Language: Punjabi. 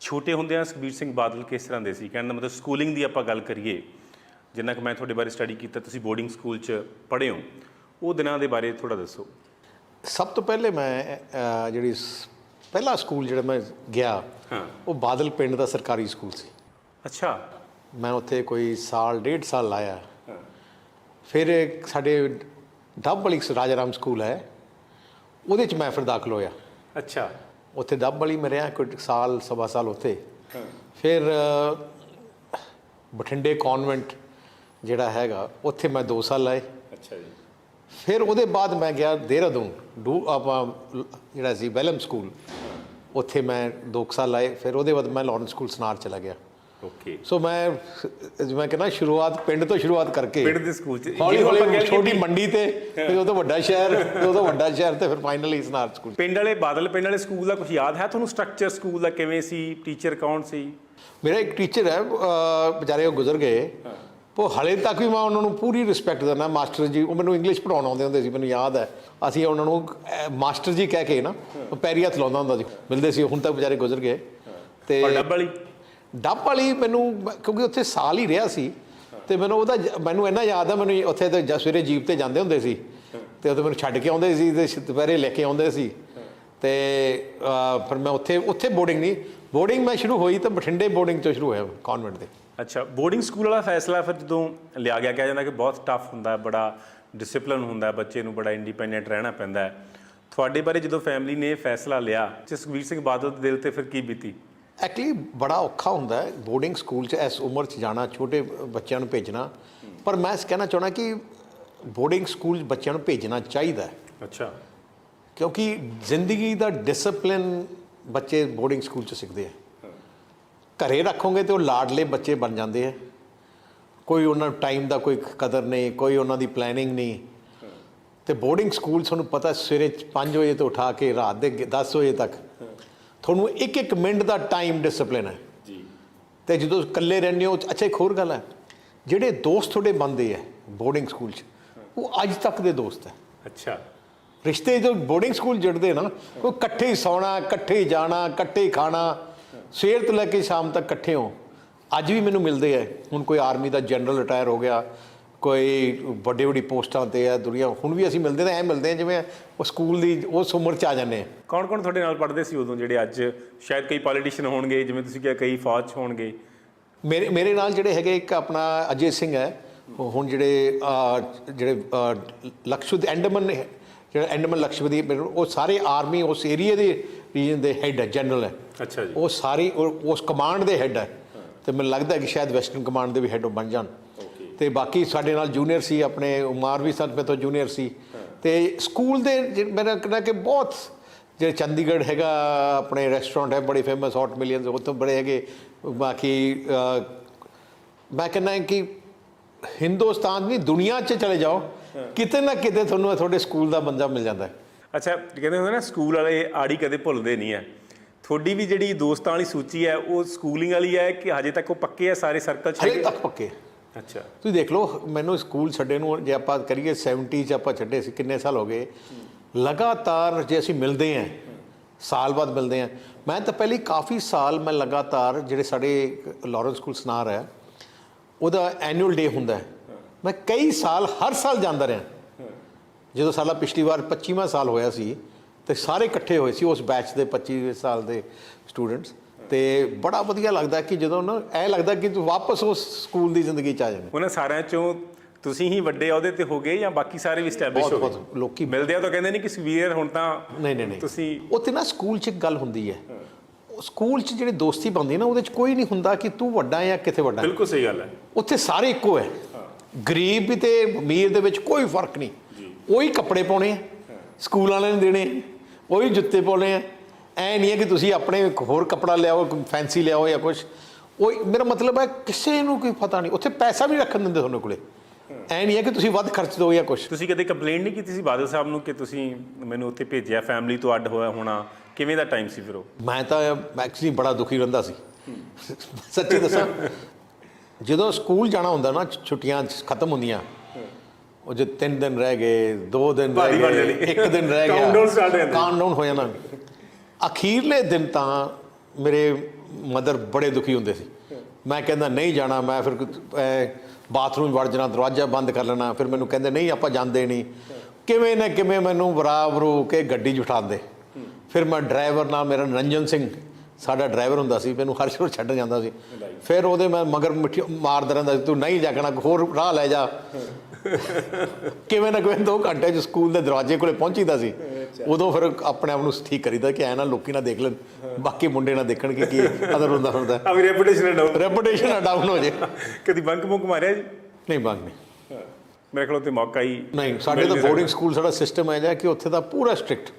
ਛੋਟੇ ਹੁੰਦਿਆਂ ਸੁਖਬੀਰ ਸਿੰਘ ਬਾਦਲ ਕਿਸ ਤਰ੍ਹਾਂ ਦੇ ਸੀ? ਕਹਿਣ ਦਾ ਮਤਲਬ ਸਕੂਲਿੰਗ ਦੀ ਆਪਾਂ ਗੱਲ ਕਰੀਏ ਜਿੰਨਾ ਕਿ ਮੈਂ ਤੁਹਾਡੇ ਬਾਰੇ ਸਟੱਡੀ ਕੀਤਾ ਤੁਸੀਂ ਬੋਰਡਿੰਗ ਸਕੂਲ 'ਚ ਪੜ੍ਹੇ ਹੋ ਉਹ ਦਿਨਾਂ ਦੇ ਬਾਰੇ ਥੋੜਾ ਦੱਸੋ। ਸਭ ਤੋਂ ਪਹਿਲੇ ਮੈਂ ਜਿਹੜੀ ਪਹਿਲਾ ਸਕੂਲ ਜਿਹੜਾ ਮੈਂ ਗਿਆ ਹਾਂ। ਉਹ ਬਾਦਲ ਪਿੰਡ ਦਾ ਸਰਕਾਰੀ ਸਕੂਲ ਸੀ। ਅੱਛਾ। ਮੈਂ ਉੱਥੇ ਕੋਈ ਸਾਲ ਡੇਢ ਸਾਲ ਲਾਇਆ। ਫਿਰ ਸਾਡੇ ਡੱਬ ਵਾਲੀ ਰਾਜਾ ਰਾਮ ਸਕੂਲ ਹੈ ਉਹਦੇ ਚ ਮੈਂ ਫਿਰ ਦਾਖਲ ਹੋਇਆ। ਅੱਛਾ। ਉੱਥੇ ਡੱਬ ਵਾਲੀ ਮੈਂ ਰਿਹਾ ਕੋਈ ਸਾਲ ਸਵਾ ਸਾਲ ਉੱਥੇ। ਫਿਰ ਬਠਿੰਡੇ ਕਨਵੈਂਟ ਜਿਹੜਾ ਹੈਗਾ ਉੱਥੇ ਮੈਂ 2 ਸਾਲ ਲਾਏ ਅੱਛਾ ਜੀ। ਫਿਰ ਉਹਦੇ ਬਾਅਦ ਮੈਂ ਗਿਆ ਦੇਹਰਾਦੂਨ ਡੂ ਆਪਾਂ ਜਿਹੜਾ ਸੀ ਵੈਲਮ ਸਕੂਲ ਉੱਥੇ ਮੈਂ 2 ਸਾਲ ਲਾਏ ਫਿਰ ਉਹਦੇ ਬਾਅਦ ਮੈਂ ਲਾਰੈਂਸ ਸਕੂਲ ਸਨਾਰ ਚਲਾ ਗਿਆ। ਓਕੇ ਸੋ ਮੈਂ ਜਿਵੇਂ ਕਹਿੰਦਾ ਸ਼ੁਰੂਆਤ ਪਿੰਡ ਤੋਂ ਸ਼ੁਰੂਆਤ ਕਰਕੇ ਪਿੰਡ ਦੇ ਸਕੂਲ 'ਚ ਹੌਲੀ ਹੌਲੀ ਛੋਟੀ ਮੰਡੀ ਤੇ ਫਿਰ ਉਹ ਤੋਂ ਵੱਡਾ ਸ਼ਹਿਰ ਫਿਰ ਉਹ ਤੋਂ ਵੱਡਾ ਸ਼ਹਿਰ ਤੇ ਫਿਰ ਫਾਈਨਲੀ ਸਨਾਰ ਸਕੂਲ ਪਿੰਡ ਵਾਲੇ ਬਾਦਲ ਪਿੰਡ ਵਾਲੇ ਸਕੂਲ ਦਾ ਕੁਝ ਯਾਦ ਹੈ ਤੁਹਾਨੂੰ ਸਟਰਕਚਰ ਸਕੂਲ ਦਾ ਕਿਵੇਂ ਸੀ ਟੀਚਰ ਕੌਣ ਸੀ ਮੇਰਾ ਇੱਕ ਟੀਚਰ ਹੈ ਵਿਚਾਰੇ ਉਹ ਗੁਜ਼ਰ ਗਏ ਉਹ ਹਲੇ ਤੱਕ ਵੀ ਮੈਂ ਉਹਨਾਂ ਨੂੰ ਪੂਰੀ ਰਿਸਪੈਕਟ ਦਿੰਦਾ ਮਾਸਟਰ ਜੀ ਉਹ ਮੈਨੂੰ ਇੰਗਲਿਸ਼ ਪੜਾਉਣ ਆਉਂਦੇ ਹੁੰਦੇ ਸੀ ਮੈਨੂੰ ਯਾਦ ਹੈ ਅਸੀਂ ਉਹਨਾਂ ਨੂੰ ਮਾਸਟਰ ਜੀ ਕਹਿ ਕੇ ਨਾ ਪੈਰੀ ਹੱਥ ਲਾਉਂਦਾ ਹੁੰਦਾ ਸੀ ਮਿਲਦੇ ਸੀ ਹੁਣ ਤੱਕ ਵਿਚਾਰੇ ਗੁਜ਼ਰ ਗਏ ਤੇ ਔਰ ਡੱਬ ਵਾਲੀ ਮੈਨੂੰ, ਕਿਉਂਕਿ ਉੱਥੇ ਸਾਲ ਹੀ ਰਿਹਾ ਸੀ, ਤੇ ਮੈਨੂੰ ਉਹਦਾ ਮੈਨੂੰ ਇੰਨਾ ਯਾਦ ਆ, ਮੈਨੂੰ ਉੱਥੇ ਤੇ ਜ- ਸਵੇਰੇ ਜੀਪ ਤੇ ਜਾਂਦੇ ਹੁੰਦੇ ਸੀ, ਤੇ ਉੱਥੇ ਮੈਨੂੰ ਛੱਡ ਕੇ ਆਉਂਦੇ ਸੀ, ਤੇ ਦੁਪਹਿਰੇ ਲੈ ਕੇ ਆਉਂਦੇ ਸੀ, ਤੇ ਫਿਰ ਮੈਂ ਉੱਥੇ ਉੱਥੇ ਬੋਰਡਿੰਗ ਨਹੀਂ, ਬੋਰਡਿੰਗ ਮੈਂ ਸ਼ੁਰੂ ਹੋਈ ਤਾਂ ਬਠਿੰਡੇ ਬੋਰਡਿੰਗ ਤੋਂ ਸ਼ੁਰੂ ਹੋਇਆ ਕਨਵੈਂਟ ਦੇ। ਅੱਛਾ, ਬੋਰਡਿੰਗ ਸਕੂਲ ਵਾਲਾ ਫੈਸਲਾ ਫਿਰ ਜਦੋਂ ਲਿਆ ਗਿਆ, ਕਿਹਾ ਜਾਂਦਾ ਕਿ ਬਹੁਤ ਟਫ ਹੁੰਦਾ, ਬੜਾ ਡਿਸਪਲਿਨ ਹੁੰਦਾ, ਬੱਚੇ ਨੂੰ ਬੜਾ ਇੰਡੀਪੈਂਡੈਂਟ ਰਹਿਣਾ ਪੈਂਦਾ ਹੈ। ਤੁਹਾਡੇ ਬਾਰੇ ਜਦੋਂ ਫੈਮਿਲੀ ਨੇ ਇਹ ਫੈਸਲਾ ਲਿਆ, ਤੇ ਸੁਖਬੀਰ ਸਿੰਘ ਬਾਦਲ ਦੇ ਦਿਲ ਤੇ ਫਿਰ ਕੀ ਬੀਤੀ? ਐਕਚੁਅਲੀ ਬੜਾ ਔਖਾ ਹੁੰਦਾ ਹੈ ਬੋਰਡਿੰਗ ਸਕੂਲ 'ਚ ਇਸ ਉਮਰ 'ਚ ਜਾਣਾ ਛੋਟੇ ਬੱਚਿਆਂ ਨੂੰ ਭੇਜਣਾ। ਪਰ ਮੈਂ ਕਹਿਣਾ ਚਾਹਣਾ ਕਿ ਬੋਰਡਿੰਗ ਸਕੂਲ 'ਚ ਬੱਚਿਆਂ ਨੂੰ ਭੇਜਣਾ ਚਾਹੀਦਾ ਹੈ। ਅੱਛਾ। ਕਿਉਂਕਿ ਜ਼ਿੰਦਗੀ ਦਾ ਡਿਸਪਲਿਨ ਬੱਚੇ ਬੋਰਡਿੰਗ ਸਕੂਲ 'ਚ ਸਿੱਖਦੇ ਆ। ਘਰੇ ਰੱਖੋਗੇ ਤੇ ਉਹ ਲਾਡਲੇ ਬੱਚੇ ਬਣ ਜਾਂਦੇ ਆ। ਕੋਈ ਉਹਨਾਂ ਨੂੰ ਟਾਈਮ ਦਾ ਕੋਈ ਕਦਰ ਨਹੀਂ ਕੋਈ ਉਹਨਾਂ ਦੀ ਪਲੈਨਿੰਗ ਨਹੀਂ। ਤੇ ਬੋਰਡਿੰਗ ਸਕੂਲ ਤੁਹਾਨੂੰ ਪਤਾ ਸਵੇਰੇ 5 ਵਜੇ ਤੋਂ ਉਠਾ ਕੇ ਰਾਤ ਦੇ 10 ਵਜੇ ਤੱਕ ਤੁਹਾਨੂੰ ਇੱਕ ਇੱਕ ਮਿੰਟ ਦਾ ਟਾਈਮ ਡਿਸਪਲਿਨ ਹੈ। ਜੀ। ਤੇ ਜਦੋਂ ਇਕੱਲੇ ਰਹਿੰਦੇ ਹੋ ਅੱਛਾ ਇੱਕ ਹੋਰ ਗੱਲ ਹੈ। ਜਿਹੜੇ ਦੋਸਤ ਤੁਹਾਡੇ ਬਣਦੇ ਆ ਬੋਰਡਿੰਗ ਸਕੂਲ 'ਚ ਉਹ ਅੱਜ ਤੱਕ ਦੇ ਦੋਸਤ ਹੈ। ਅੱਛਾ। ਰਿਸ਼ਤੇ ਜੋ ਬੋਰਡਿੰਗ ਸਕੂਲ ਜੁੜਦੇ ਨਾ ਉਹ ਇਕੱਠੇ ਹੀ ਸੌਣਾ ਇਕੱਠੇ ਹੀ ਜਾਣਾ ਇਕੱਠੇ ਹੀ ਖਾਣਾ ਸਵੇਰ ਤੋਂ ਲੈ ਕੇ ਸ਼ਾਮ ਤੱਕ ਇਕੱਠੇ ਹੋ। ਅੱਜ ਵੀ ਮੈਨੂੰ ਮਿਲਦੇ ਆ ਹੁਣ ਕੋਈ ਆਰਮੀ ਦਾ ਜਨਰਲ ਰਿਟਾਇਰ ਹੋ ਗਿਆ ਕੋਈ ਵੱਡੇ ਵੱਡੀ ਪੋਸਟਾਂ ਤੇ ਆ ਦੁਨੀਆ ਹੁਣ ਵੀ ਅਸੀਂ ਮਿਲਦੇ ਤਾਂ ਐ ਮਿਲਦੇ ਆ ਜਿਵੇਂ ਉਹ ਸਕੂਲ ਦੀ ਉਸ ਉਮਰ 'ਚ ਆ ਜਾਂਦੇ ਆ। ਕੌਣ ਕੌਣ ਤੁਹਾਡੇ ਨਾਲ ਪੜ੍ਹਦੇ ਸੀ ਉਦੋਂ ਜਿਹੜੇ ਅੱਜ ਸ਼ਾਇਦ ਕਈ ਪੋਲੀਟੀਸ਼ੀਅਨ ਹੋਣਗੇ ਜਿਵੇਂ ਤੁਸੀਂ ਕਿਹਾ ਕਈ ਫੌਜ 'ਚ ਹੋਣਗੇ? ਮੇਰੇ ਮੇਰੇ ਨਾਲ ਜਿਹੜੇ ਹੈਗੇ ਇੱਕ ਆਪਣਾ ਅਜੇ ਸਿੰਘ ਹੈ ਹੁਣ ਜਿਹੜੇ ਜਿਹੜੇ ਲਕਸ਼ਦ ਐਂਡਮਨ ਨੇ, ਜਿਹੜਾ ਐਂਡਮਨ ਲਕਸ਼ਪਤੀ ਉਹ ਸਾਰੇ ਆਰਮੀ ਉਸ ਏਰੀਆ ਦੇ ਰੀਜਨ ਦੇ ਹੈੱਡ ਹੈ ਜਨਰਲ ਹੈ। ਅੱਛਾ ਜੀ। ਉਹ ਸਾਰੀ ਉਸ ਕਮਾਂਡ ਦੇ ਹੈੱਡ ਹੈ। ਤੇ ਮੈਨੂੰ ਲੱਗਦਾ ਕਿ ਸ਼ਾਇਦ ਵੈਸਟਰਨ ਕਮਾਂਡ ਦੇ ਵੀ ਹੈੱਡ ਬਣ ਜਾਣ। ਤੇ ਬਾਕੀ ਸਾਡੇ ਨਾਲ ਜੂਨੀਅਰ ਸੀ ਆਪਣੇ ਉਮਾਰ ਵੀ ਸਾਡੇ ਤੋਂ ਜੂਨੀਅਰ ਸੀ। ਤੇ ਸਕੂਲ ਦੇ ਮੇਰਾ ਕਹਿੰਦਾ ਕਿ ਬਹੁਤ ਜਿਹੜੇ ਚੰਡੀਗੜ੍ਹ ਹੈਗਾ ਆਪਣੇ ਰੈਸਟੋਰੈਂਟ ਹੈ ਬੜੀ ਫੇਮਸ ਹੌਟ ਮਿਲੀਅਨਸ ਉੱਥੋਂ ਬੜੇ ਹੈਗੇ। ਬਾਕੀ ਮੈਂ ਕਹਿੰਦਾ ਕਿ ਹਿੰਦੁਸਤਾਨ ਦੀ ਦੁਨੀਆ 'ਚ ਚਲੇ ਜਾਓ ਕਿਤੇ ਨਾ ਕਿਤੇ ਤੁਹਾਨੂੰ ਤੁਹਾਡੇ ਸਕੂਲ ਦਾ ਬੰਦਾ ਮਿਲ ਜਾਂਦਾ ਹੈ। ਅੱਛਾ ਕਹਿੰਦੇ ਹੁੰਦੇ ਨਾ ਸਕੂਲ ਵਾਲੇ ਆੜੀ ਕਦੇ ਭੁੱਲਦੇ ਨਹੀਂ ਆ ਤੁਹਾਡੀ ਵੀ ਜਿਹੜੀ ਦੋਸਤਾਂ ਵਾਲੀ ਸੂਚੀ ਹੈ ਉਹ ਸਕੂਲਿੰਗ ਵਾਲੀ ਹੈ ਕਿ ਹਜੇ ਤੱਕ ਉਹ ਪੱਕੇ ਆ ਸਾਰੇ ਸਰਕਲ ਚ ਹੈਗੇ? ਤੱਕ ਪੱਕੇ। ਅੱਛਾ। ਤੁਸੀਂ ਦੇਖ ਲਓ, ਮੈਨੂੰ ਸਕੂਲ ਛੱਡੇ ਨੂੰ, ਜੇ ਆਪਾਂ ਕਰੀਏ 70 ਚ ਆਪਾਂ ਛੱਡੇ ਸੀ, ਕਿੰਨੇ ਸਾਲ ਹੋ ਗਏ? ਲਗਾਤਾਰ ਜੇ ਅਸੀਂ ਮਿਲਦੇ ਆਂ ਸਾਲ ਬਾਅਦ ਮਿਲਦੇ ਆਂ ਮੈਂ ਤਾਂ ਪਹਿਲੀ ਕਾਫੀ ਸਾਲ ਮੈਂ ਲਗਾਤਾਰ ਜਿਹੜੇ ਸਾਡੇ ਲਾਰੈਂਸ ਸਕੂਲ ਸਨਾਰ ਹੈ, ਉਹਦਾ ਐਨੂਅਲ ਡੇ ਹੁੰਦਾ ਹੈ। ਮੈਂ ਕਈ ਸਾਲ, ਹਰ ਸਾਲ ਜਾਂਦਾ ਰਿਹਾ। ਜਦੋਂ ਸਾਡਾ ਪਿਛਲੀ ਵਾਰ 25ਵਾਂ ਸਾਲ ਹੋਇਆ ਸੀ, ਤੇ ਸਾਰੇ ਇਕੱਠੇ ਹੋਏ ਸੀ ਉਸ ਬੈਚ ਦੇ 25 ਸਾਲ ਦੇ ਸਟੂਡੈਂਟਸ ਤੇ ਬੜਾ ਵਧੀਆ ਲੱਗਦਾ ਕਿ ਜਦੋਂ ਨਾ ਐ ਲੱਗਦਾ ਕਿ ਤੂੰ ਵਾਪਸ ਉਸ ਸਕੂਲ ਦੀ ਜ਼ਿੰਦਗੀ ਚ ਆ ਜਾਵੇਂ। ਉਹਨਾਂ ਸਾਰਿਆਂ ਚੋਂ ਤੁਸੀਂ ਹੀ ਵੱਡੇ ਅਹੁਦੇ ਤੇ ਹੋ ਗਏ ਜਾਂ ਬਾਕੀ ਸਾਰੇ ਵੀ ਸਟੈਬਲਿਸ਼ ਬਹੁਤ ਹੋ ਗਏ? ਬਹੁਤ ਲੋਕੀ ਮਿਲਦੇ ਆ ਤਾਂ ਕਹਿੰਦੇ ਨਹੀਂ ਕਿ ਸਵੀਰ ਹੁਣ ਤਾਂ ਨਹੀਂ ਨਹੀਂ ਨਹੀਂ। ਤੁਸੀਂ ਉੱਥੇ ਨਾ ਸਕੂਲ 'ਚ ਇੱਕ ਗੱਲ ਹੁੰਦੀ ਹੈ। ਸਕੂਲ 'ਚ ਜਿਹੜੀ ਦੋਸਤੀ ਬਣਦੀ ਨਾ ਉਹਦੇ 'ਚ ਕੋਈ ਨਹੀਂ ਹੁੰਦਾ ਕਿ ਤੂੰ ਵੱਡਾ ਜਾਂ ਕਿੱਥੇ ਵੱਡਾ ਹੈ। ਬਿਲਕੁਲ ਸਹੀ ਗੱਲ ਹੈ। ਉੱਥੇ ਸਾਰੇ ਇੱਕੋ ਹੈ। ਗਰੀਬ ਵੀ ਤੇ ਅਮੀਰ ਦੇ ਵਿੱਚ ਕੋਈ ਫ਼ਰਕ ਨਹੀਂ। ਉਹੀ ਕੱਪੜੇ ਪਾਉਣੇ ਆ ਸਕੂਲ ਵਾਲਿਆਂ ਨੇ ਦੇਣੇ ਉਹੀ ਜੁੱਤੇ ਪਾਉਣੇ ਆ ਐ ਨਹੀਂ ਹੈ ਕਿ ਤੁਸੀਂ ਆਪਣੇ ਇੱਕ ਹੋਰ ਕੱਪੜਾ ਲਿਆਓ ਫੈਂਸੀ ਲਿਆਓ ਜਾਂ ਕੁਝ ਉਹ ਮੇਰਾ ਮਤਲਬ ਹੈ ਕਿਸੇ ਨੂੰ ਕੋਈ ਪਤਾ ਨਹੀਂ। ਉੱਥੇ ਪੈਸਾ ਵੀ ਰੱਖਣ ਦਿੰਦੇ ਤੁਹਾਨੂੰ ਕੋਲੇ। ਐ ਨਹੀਂ ਹੈ ਕਿ ਤੁਸੀਂ ਵੱਧ ਖਰਚ ਦਿਓ ਜਾਂ ਕੁਝ ਤੁਸੀਂ ਕਦੇ ਕੰਪਲੇਂਟ ਨਹੀਂ ਕੀਤੀ ਸੀ ਬਾਦਲ ਸਾਹਿਬ ਨੂੰ ਕਿ ਤੁਸੀਂ ਮੈਨੂੰ ਉੱਥੇ ਭੇਜਿਆ ਫੈਮਿਲੀ ਤੋਂ ਅੱਡ ਹੋਇਆ ਹੋਣਾ? ਕਿਵੇਂ ਦਾ ਟਾਈਮ ਸੀ ਫਿਰ ਉਹ? ਮੈਂ ਤਾਂ ਐਕਚੁਅਲੀ ਬੜਾ ਦੁਖੀ ਰਹਿੰਦਾ ਸੀ। ਸੱਚੀ ਦੱਸਾਂ ਜਦੋਂ ਸਕੂਲ ਜਾਣਾ ਹੁੰਦਾ ਨਾ ਛੁੱਟੀਆਂ ਖਤਮ ਹੁੰਦੀਆਂ ਉਹ ਜੇ 3 ਦਿਨ ਰਹਿ ਗਏ 2 ਦਿਨ ਰਹਿ ਗਏ ਜਾਣੀ। ਇੱਕ ਦਿਨ ਰਹਿ ਗਿਆ Countdown start ਹੋ ਜਾਂਦਾ। ਕਾਊਂਟਡਾਊਨ ਹੋ ਜਾਣਾ ਅਖੀਰਲੇ ਦਿਨ ਤਾਂ ਮੇਰੇ ਮਦਰ ਬੜੇ ਦੁਖੀ ਹੁੰਦੇ ਸੀ। ਮੈਂ ਕਹਿੰਦਾ, ਨਹੀਂ ਜਾਣਾ, ਮੈਂ ਫਿਰ ਬਾਥਰੂਮ ਵੜ ਜਾਣਾ, ਦਰਵਾਜ਼ਾ ਬੰਦ ਕਰ ਲੈਣਾ। ਫਿਰ ਮੈਨੂੰ ਕਹਿੰਦੇ, ਨਹੀਂ, ਆਪਾਂ ਜਾਂਦੇ ਨਹੀਂ। ਕਿਵੇਂ ਨਾ ਕਿਵੇਂ ਮੈਨੂੰ ਬਰਾਬਰ ਹੋ ਕੇ ਗੱਡੀ 'ਚ ਉਠਾਉਂਦੇ। ਫਿਰ ਮੈਂ ਡਰਾਈਵਰ ਨਾਲ ਮੇਰਾ ਨਿਰੰਜਨ ਸਿੰਘ ਸਾਡਾ ਡਰਾਈਵਰ ਹੁੰਦਾ ਸੀ ਮੈਨੂੰ ਹਰ ਸ਼ੋਰ ਛੱਡਣ ਜਾਂਦਾ ਸੀ। ਫਿਰ ਉਹਦੇ ਮੈਂ ਮਗਰ ਮਿੱਠੀ ਮਾਰਦਾ ਰਹਿੰਦਾ ਸੀ ਤੂੰ ਨਹੀਂ ਜਾਗਣਾ ਹੋਰ ਰਾਹ ਲੈ ਜਾ। ਕਿਵੇਂ ਨਾ ਕਿਵੇਂ ਦੋ ਘੰਟੇ ਚ ਸਕੂਲ ਦੇ ਦਰਵਾਜ਼ੇ ਕੋਲੇ ਪਹੁੰਚੀਦਾ ਸੀ। ਉਦੋਂ ਫਿਰ ਆਪਣੇ ਆਪ ਨੂੰ ਠੀਕ ਕਰੀਦਾ ਕਿ ਐ ਨਾ ਲੋਕੀ ਨਾ ਦੇਖ ਲੈਣ ਬਾਕੀ ਮੁੰਡੇ ਨਾ ਦੇਖਣ ਕਿ ਕੀ ਅਦਰ ਹੁੰਦਾ ਹੁੰਦਾ ਆ ਵੀ ਰੈਪੂਟੇਸ਼ਨ ਡਾਊਨ ਰੈਪੂਟੇਸ਼ਨ ਡਾਊਨ ਹੋ ਜੇ। ਕਦੀ ਬੰਕ ਮੁੰਕ ਮਾਰਿਆ ਜੀ? ਨਹੀਂ ਬੰਗ ਨਹੀਂ। ਮੇਰੇ ਕੋਲ ਤੇ ਮੌਕਾ ਹੀ ਨਹੀਂ ਸਾਡੇ ਤਾਂ ਬੋਰਡਿੰਗ ਸਕੂਲ ਸਾਡਾ ਸਿਸਟਮ ਹੈ ਜਿਹਾ ਕਿ ਉੱਥੇ ਦਾ ਪੂਰਾ ਸਟ੍ਰਿਕਟ